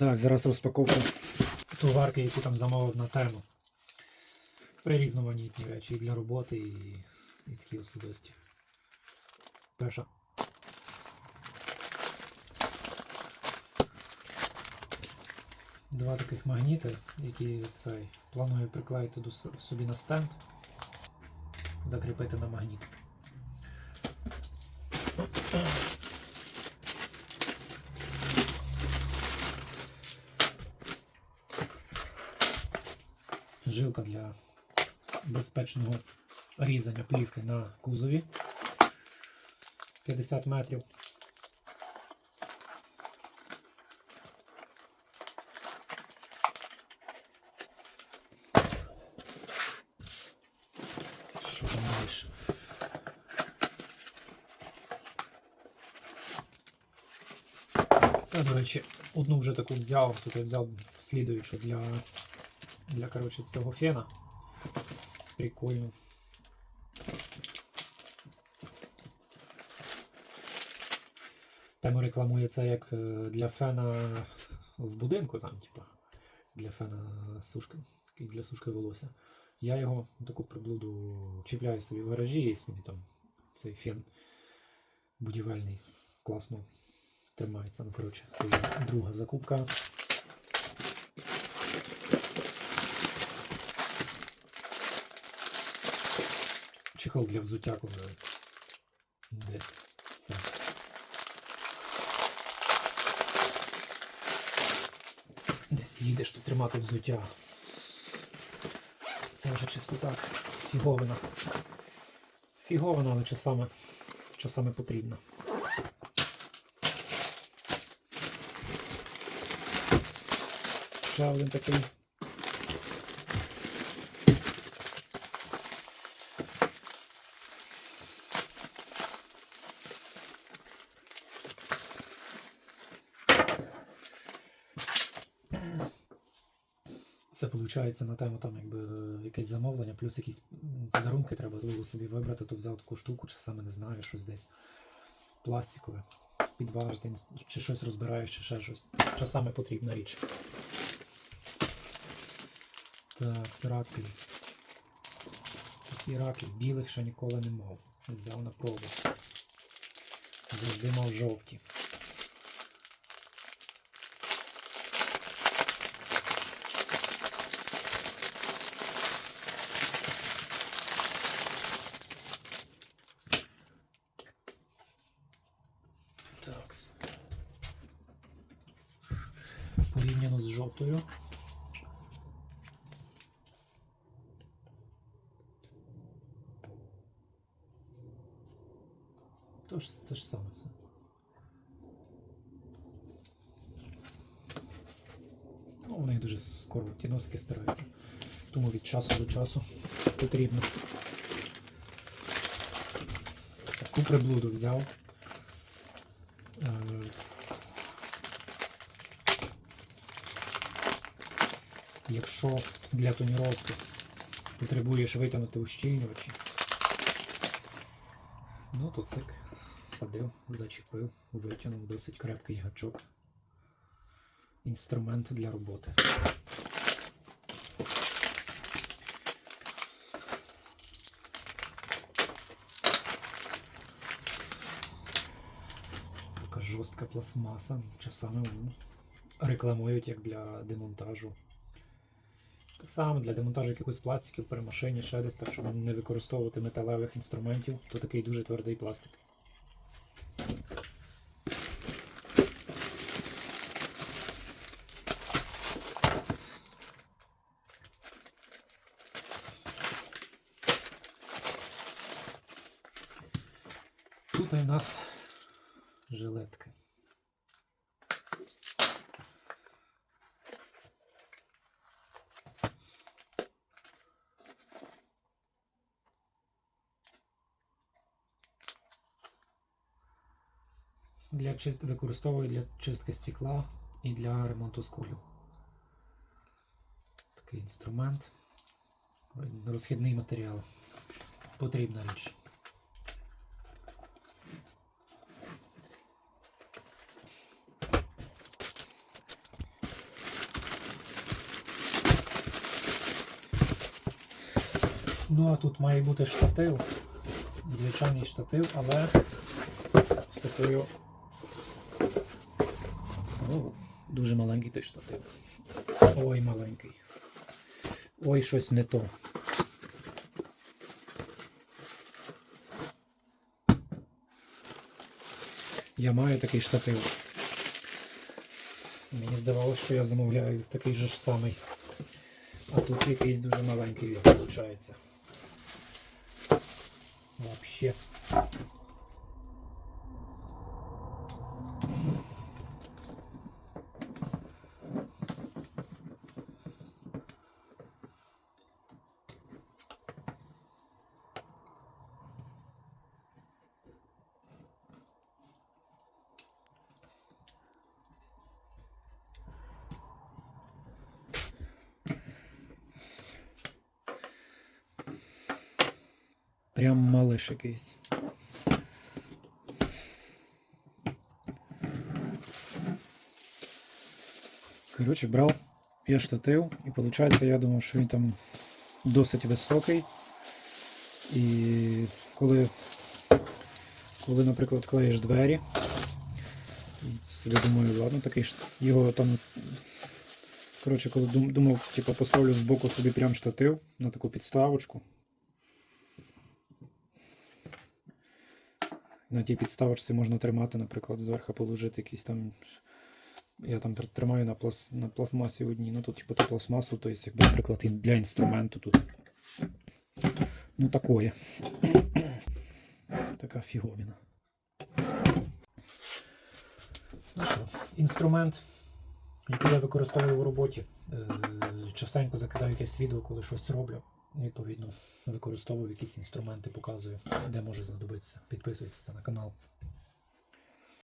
Так, зараз розпаковка товарки, яку там замовив на тему. При різноманітні речі і для роботи, і, і такі особисті. Перша. Два таких магніти, які цей планую приклеїти до собі на стенд, закріпити на магніт. Жилка для безпечного різання плівки на кузові 50 метрів. Що далі? Це, до речі, одну вже таку взяв. Тут я взяв слідуючу для, для коротше, цього фена. Прикольно. Тему рекламує це як е, для фена в будинку, там, типа, для фена сушки, і для сушки волосся. Я його таку приблуду чіпляю собі в гаражі, і собі там цей фен будівельний класно тримається. Ну, коротше, це друга закупка. Чехол для взуття, коли десь це. Десь їдеш, то тримати взуття. Це вже чисто так. Фіговина. Фіговина, але часами, часами потрібна. Ще один такий. Це виходить на тему там якби е, якесь замовлення, плюс якісь подарунки треба було собі вибрати, то взяв таку штуку, чи саме не знаю, щось десь пластикове, підважити, чи щось розбираєш, чи ще щось. Часами потрібна річ. Так, раки. Такі раки білих ще ніколи не мав. Взяв на пробу. Завжди мав жовті. Так. Порівняно з жовтою. Тож те ж саме все. Ну, вони дуже скоро ті носки стараються. Тому від часу до часу потрібно. Таку приблуду взяв. Якщо для тоніровки потребуєш витягнути ущільнювачі, ну то цик садив, зачепив, витягнув досить крепкий гачок. Інструмент для роботи. Така жорстка пластмаса. Часами рекламують як для демонтажу. Так само для демонтажу якихось пластиків при машині, ще десь, так щоб не використовувати металевих інструментів, то такий дуже твердий пластик. Тут у нас жилетки. для чист... використовую для чистки стекла і для ремонту сколів. Такий інструмент. Розхідний матеріал. Потрібна річ. Ну, а тут має бути штатив, звичайний штатив, але з такою о, дуже маленький той штатив. Ой, маленький. Ой, щось не то. Я маю такий штатив. Мені здавалося, що я замовляю такий же ж самий. А тут якийсь дуже маленький він виходить. Вообще. Прям малиш якийсь. Коротше, брав я штатив, і виходить, я думав, що він там досить високий. І коли, коли наприклад, клеїш двері, собі думаю, ладно, такий його там. Коротше, коли думав, типу, поставлю збоку собі прям штатив на таку підставочку. На тій підставочці можна тримати, наприклад, зверху положити якісь там. Я там тримаю на, плас, на пластмасі одній. Ну тут, типу, то пластмасу, то є, якби, наприклад, для інструменту тут. Ну, такое. Така фіговіна. Ну що, інструмент, який я використовую в роботі. Е, частенько закидаю якесь відео, коли щось роблю. Відповідно, використовую якісь інструменти, показую, де може знадобитися. Підписуйтесь на канал.